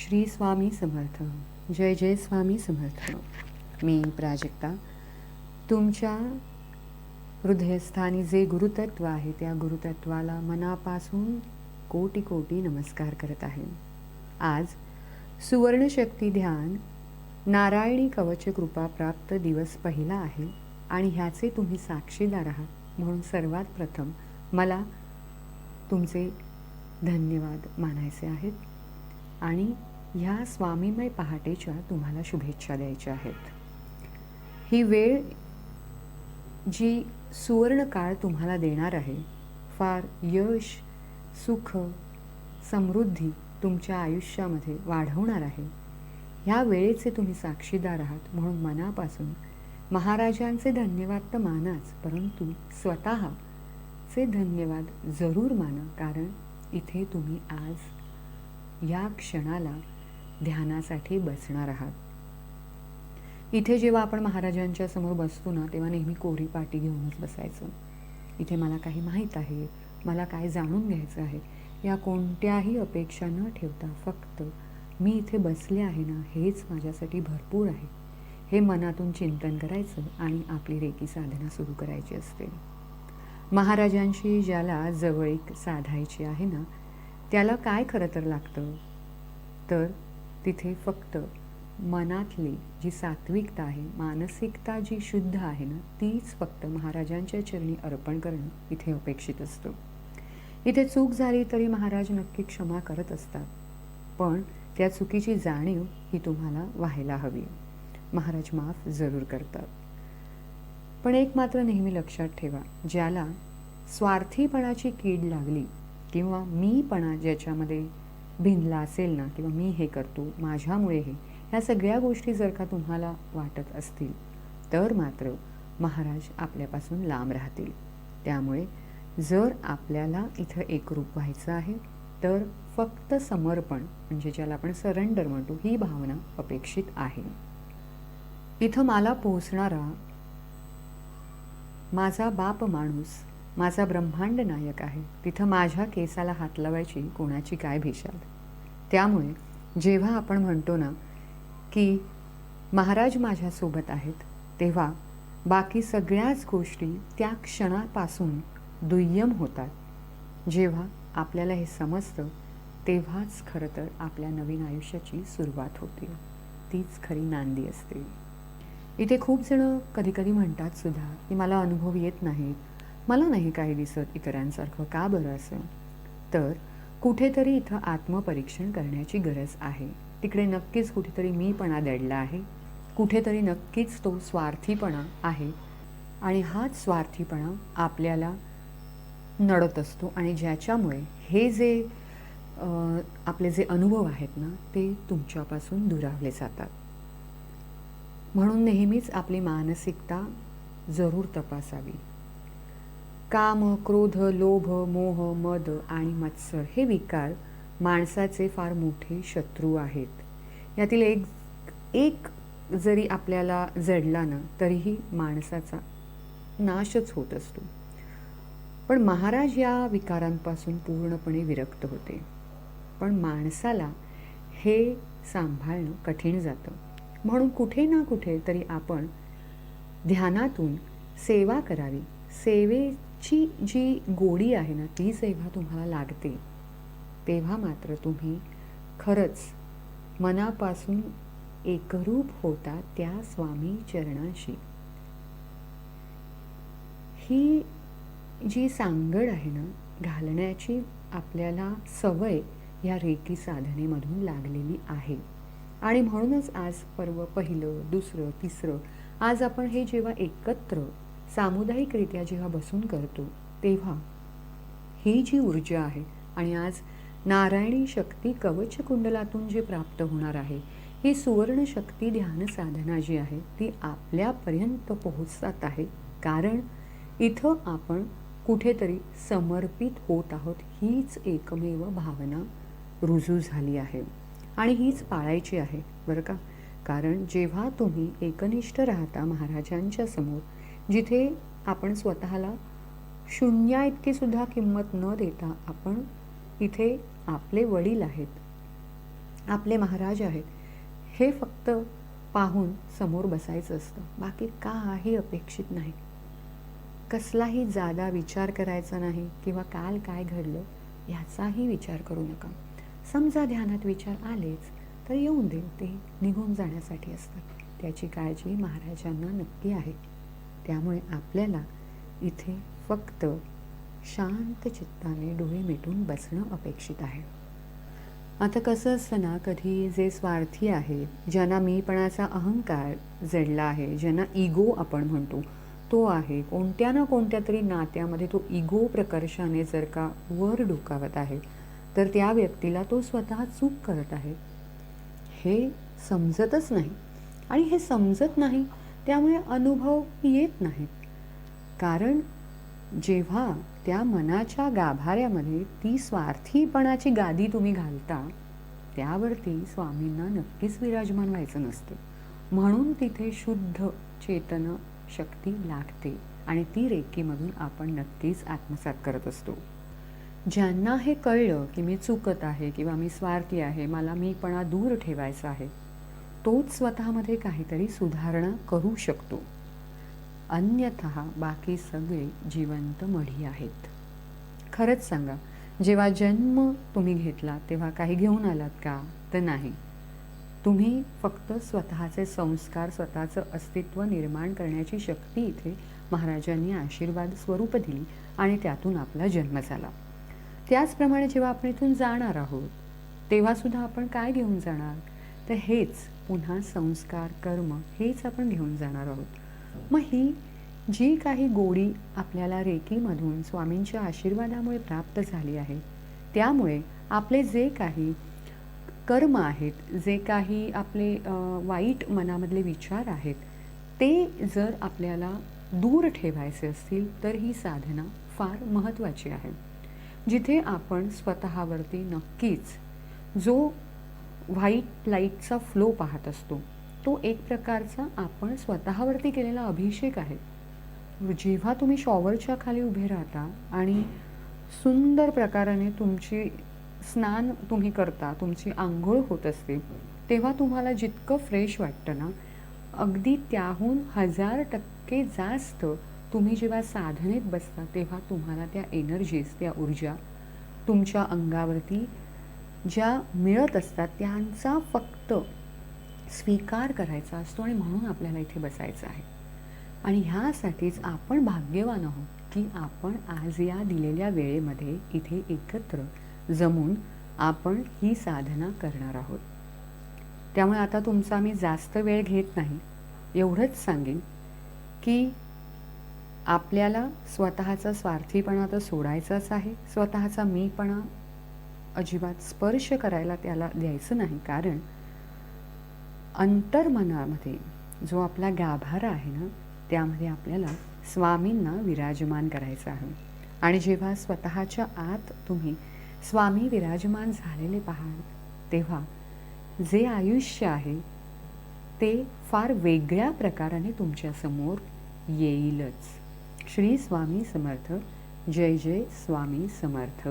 श्री स्वामी समर्थ. जय जय स्वामी समर्थ. मी प्राजक्ता. तुमच्या हृदयस्थानी जे गुरुतत्व आहे त्या गुरुतत्वाला मनापासून कोटी कोटी नमस्कार करत आहे. आज सुवर्णशक्ती ध्यान नारायणी कवच कृपा प्राप्त दिवस पहिला आहे आणि ह्याचे तुम्ही साक्षीदार आहात म्हणून सर्वात प्रथम मला तुमचे धन्यवाद मानायचे आहेत. आणि ह्या स्वामीमय पहाटेच्या तुम्हाला शुभेच्छा द्यायच्या आहेत. ही वेळ जी सुवर्ण काळ तुम्हाला देणार आहे फार यश सुख समृद्धी तुमच्या आयुष्यामध्ये वाढवणार आहे. ह्या वेळेचे तुम्ही साक्षीदार आहात म्हणून मनापासून महाराजांचे धन्यवाद तर मानाच परंतु स्वतःचे धन्यवाद जरूर माना कारण इथे तुम्ही आज या क्षणाला ध्यानासाठी बसणार आहात. इथे जेव्हा आपण महाराजांच्या समोर बसतो ना तेव्हा नेहमी कोरी पाटी घेऊनच बसायचं. इथे मला काही माहीत आहे मला काय जाणून घ्यायचं आहे या कोणत्याही अपेक्षा न ठेवता फक्त मी इथे बसले आहे ना हेच माझ्यासाठी भरपूर आहे. हे मनातून चिंतन करायचं आणि आपली रेकी साधना सुरू करायची असते. महाराजांशी ज्याला जवळीक साधायची आहे ना त्याला काय खरं तर लागतं? तर तिथे फक्त मनातली जी सात्विकता आहे मानसिकता जी शुद्ध आहे ना तीच फक्त महाराजांच्या चरणी अर्पण करणं इथे अपेक्षित असतो. इथे चूक झाली तरी महाराज नक्की क्षमा करत असतात. पण त्या चुकीची जाणीव ही तुम्हाला व्हायला हवी. महाराज माफ जरूर करतात. पण एक मात्र नेहमी लक्षात ठेवा ज्याला स्वार्थीपणाची कीड लागली किंवा मीपणा ज्याच्यामध्ये भिनला असेल ना किंवा मी हे करतो माझ्यामुळे हे ह्या सगळ्या गोष्टी जर का तुम्हाला वाटत असतील तर मात्र महाराज आपल्यापासून लांब राहतील. त्यामुळे जर आपल्याला इथं एकरूप व्हायचं आहे तर फक्त समर्पण म्हणजे ज्याला आपण सरेंडर म्हणतो ही भावना अपेक्षित आहे. इथं मला पोहोचणारा माझा बाप माणूस माझा ब्रह्मांड नायक आहे. तिथं माझ्या केसाला हात लावायची कोणाची काय भेशाल त्यामुळे जेव्हा आपण म्हणतो ना की महाराज माझ्यासोबत आहेत तेव्हा बाकी सगळ्याच गोष्टी त्या क्षणापासून दुय्यम होतात. जेव्हा आपल्याला हे समजतं तेव्हाच खरं तर आपल्या नवीन आयुष्याची सुरुवात होते. तीच खरी नांदी असते. इथे खूप जण कधीकधी म्हणतात सुद्धा की मला अनुभव येत नाहीत मला नाही काही दिसत इतरांसारखं. का बरं असं? तर कुठेतरी इथं आत्मपरीक्षण करण्याची गरज आहे. तिकडे नक्कीच कुठेतरी मीपणा दडला आहे. कुठेतरी नक्कीच तो स्वार्थीपणा आहे. आणि हाच स्वार्थीपणा आपल्याला नडत असतो. आणि ज्याच्यामुळे हे जे आपले जे अनुभव आहेत ना ते तुमच्यापासून दुरावले जातात. म्हणून नेहमीच आपली मानसिकता जरूर तपासावी. काम क्रोध लोभ मोह मद आणि मत्सर हे विकार माणसाचे फार मोठे शत्रू आहेत. यातील एक एक जरी आपल्याला जडला ना तरीही माणसाचा नाशच होत असतो. पण महाराज या विकारांपासून पूर्णपणे विरक्त होते. पण माणसाला हे सांभाळणं कठीण जातं. म्हणून कुठे ना कुठे तरी आपण ध्यानातून सेवा करावी. सेवे ची जी गोडी आहे ना ती जेव्हा तुम्हाला लागते तेव्हा मात्र तुम्ही खरंच मनापासून एकरूप होता त्या स्वामी चरणाशी. ही जी सांगड आहे ना घालण्याची आपल्याला सवय ह्या रेकी साधनेमधून लागलेली आहे. आणि म्हणूनच आज पर्व पहिलं दुसरं तिसरं आज आपण हे जेव्हा एकत्र सामुदायिकरित्या जेव्हा बसून करतो तेव्हा ही जी ऊर्जा आहे आणि आज नारायणी शक्ती कवच कुंडलातून जे प्राप्त होणार आहे ही सुवर्ण शक्ती ध्यान साधना जी आहे ती आपल्यापर्यंत पोहोचत आहे. कारण इथं आपण कुठेतरी समर्पित होत आहोत हीच एकमेव भावना रुजू झाली आहे. आणि हीच पाळायची आहे बरं का? कारण जेव्हा तुम्ही एकनिष्ठ राहता महाराजांच्या समोर जिथे आपण स्वतःला शून्या इतकी सुद्धा किंमत न देता आपण इथे आपले वडील आहेत आपले महाराज आहेत हे फक्त पाहून समोर बसायचं असतं. बाकी काही अपेक्षित नाही. कसलाही जादा विचार करायचा नाही किंवा काल काय घडलं ह्याचाही विचार करू नका. समजा ध्यानात विचार आलेच तर येऊन दे ते निघून जाण्यासाठी असतात. त्याची काळजी महाराजांना नक्की आहे. त्यामुळे आपल्याला इथे फक्त शांत चित्ताने डोळे मिटून बसणं अपेक्षित आहे. आता कसं असतं ना कधी जे स्वार्थी आहेत ज्यांना मीपणाचा अहंकार जडला आहे ज्यांना इगो आपण म्हणतो तो आहे कोणत्या ना कोणत्या तरी नात्यामध्ये तो इगो प्रकर्षाने जर का वर डोकावत आहे तर त्या व्यक्तीला तो स्वतः चूक करत आहे. हे समजतच नाही. आणि हे समजत नाही त्यामुळे अनुभव येत नाहीत. कारण जेव्हा त्या मनाच्या गाभाऱ्यामध्ये ती स्वार्थीपणाची गादी तुम्ही घालता त्यावरती स्वामींना नक्कीच विराजमान व्हायचं नसतं. म्हणून तिथे शुद्ध चेतन शक्ती लागते आणि ती रेकीमधून आपण नक्कीच आत्मसात करत असतो. ज्यांना हे कळलं की मी चुकत आहे किंवा मी स्वार्थी आहे मला मीपणा दूर ठेवायचा आहे तोच स्वतःमध्ये काहीतरी सुधारणा करू शकतो. अन्यथा बाकी सगळे जिवंत मढी आहेत. खरंच सांगा जेव्हा जन्म तुम्ही घेतला तेव्हा काही घेऊन आलात का? तर नाही. तुम्ही फक्त स्वतःचे संस्कार स्वतःचं अस्तित्व निर्माण करण्याची शक्ती इथे महाराजांनी आशीर्वाद स्वरूप दिली आणि त्यातून आपला जन्म झाला. त्याचप्रमाणे जेव्हा आपण इथून जाणार आहोत तेव्हासुद्धा आपण काय घेऊन जाणार? तर हेच पुन्हा संस्कार कर्म हेच आपण घेऊन जाणार आहोत. मग ही जी काही गोडी आपल्याला रेकीमधून स्वामींच्या आशीर्वादामुळे प्राप्त झाली आहे त्यामुळे आपले जे काही कर्म आहेत जे काही आपले वाईट मनामधले विचार आहेत ते जर आपल्याला दूर ठेवायचे असतील तर ही साधना फार महत्त्वाची आहे. जिथे आपण स्वतःवरती नक्कीच जो व्हाईट लाईटचा फ्लो पाहत असतो. तो एक प्रकारचा आपण स्वतःवरती केलेला अभिषेक आहे. जेव्हा तुम्ही शॉवरच्या खाली उभे राहता आणि सुंदर प्रकाराने तुमची स्नान तुम्ही करता तुमची आंघोळ होत असते तेव्हा तुम्हाला जितकं फ्रेश वाटतं ना अगदी त्याहून हजार टक्के जास्त तुम्ही जेव्हा साधनेत बसता तेव्हा तुम्हाला त्या एनर्जीज त्या ऊर्जा तुमच्या अंगावरती ज्या मिळत असतात त्यांचा फक्त स्वीकार करायचा असतो आणि म्हणून आपल्याला इथे बसायचं आहे. आणि ह्यासाठीच आपण भाग्यवान आहोत की आपण आज या दिलेल्या वेळेमध्ये इथे एकत्र जमून आपण ही साधना करणार आहोत. त्यामुळे आता तुमचा मी जास्त वेळ घेत नाही. एवढंच सांगेन की आपल्याला स्वतःचा स्वार्थीपणा तर सोडायचाच आहे. स्वतःचा मीपणा अजिबात स्पर्श करायला त्याला द्यायचं नाही. कारण अंतर्मनामध्ये जो आपला गाभारा आहे ना त्यामध्ये आपल्याला स्वामींना विराजमान करायचं आहे. आणि जेव्हा स्वतःच्या आत तुम्ही स्वामी विराजमान झालेले पाहाल तेव्हा जे आयुष्य आहे ते फार वेगळ्या प्रकाराने तुमच्यासमोर येईलच. श्री स्वामी समर्थ. जय जय स्वामी समर्थ.